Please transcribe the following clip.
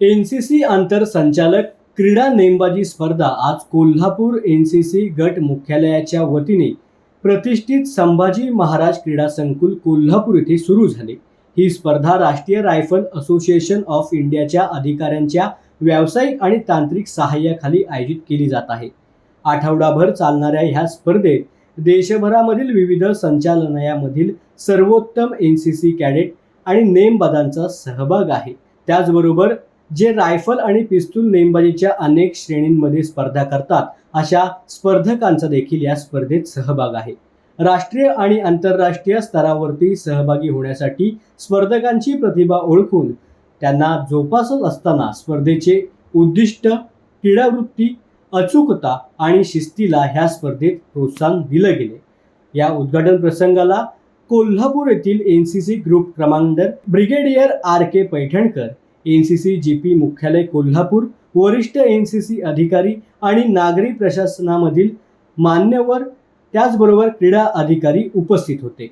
N C C आंतरसंचालक क्रीडा नेमबाजी स्पर्धा आज कोल्हापूर एन सी सी गट मुख्यालयाच्या वतीने प्रतिष्ठित संभाजी महाराज क्रीडा संकुल कोल्हापूर येथे सुरू झाली. ही स्पर्धा राष्ट्रीय रायफल असोसिएशन ऑफ इंडियाच्या अधिकाऱ्यांच्या व्यावसायिक आणि तांत्रिक सहाय्याखाली आयोजित केली जात आहे. आठवडाभर चालणाऱ्या ह्या स्पर्धेत देशभरामधील विविध संचालनायामधील सर्वोत्तम एन सी सी कॅडेट आणि नेमबाजांचा सहभाग आहे. त्याचबरोबर जे रायफल आणि पिस्तूल नेमबाजीच्या अनेक श्रेणींमध्ये स्पर्धा करतात अशा स्पर्धकांचा देखील या स्पर्धेत सहभाग आहे. राष्ट्रीय आणि आंतरराष्ट्रीय स्तरावरती सहभागी होण्यासाठी स्पर्धकांची प्रतिभा ओळखून त्यांना जोपासत असताना स्पर्धेचे उद्दिष्ट क्रीडावृत्ती अचूकता आणि शिस्तीला ह्या स्पर्धेत प्रोत्साहन दिलं गेले. या उद्घाटन प्रसंगाला कोल्हापूर येथील N C C group commander brigadier R K Paithankar N C C G P मुख्यालय कोल्हापूर वरिष्ठ एन सी सी अधिकारी आणि नागरी प्रशासनामधील मान्यवर त्याचबरोबर क्रीडा अधिकारी उपस्थित होते.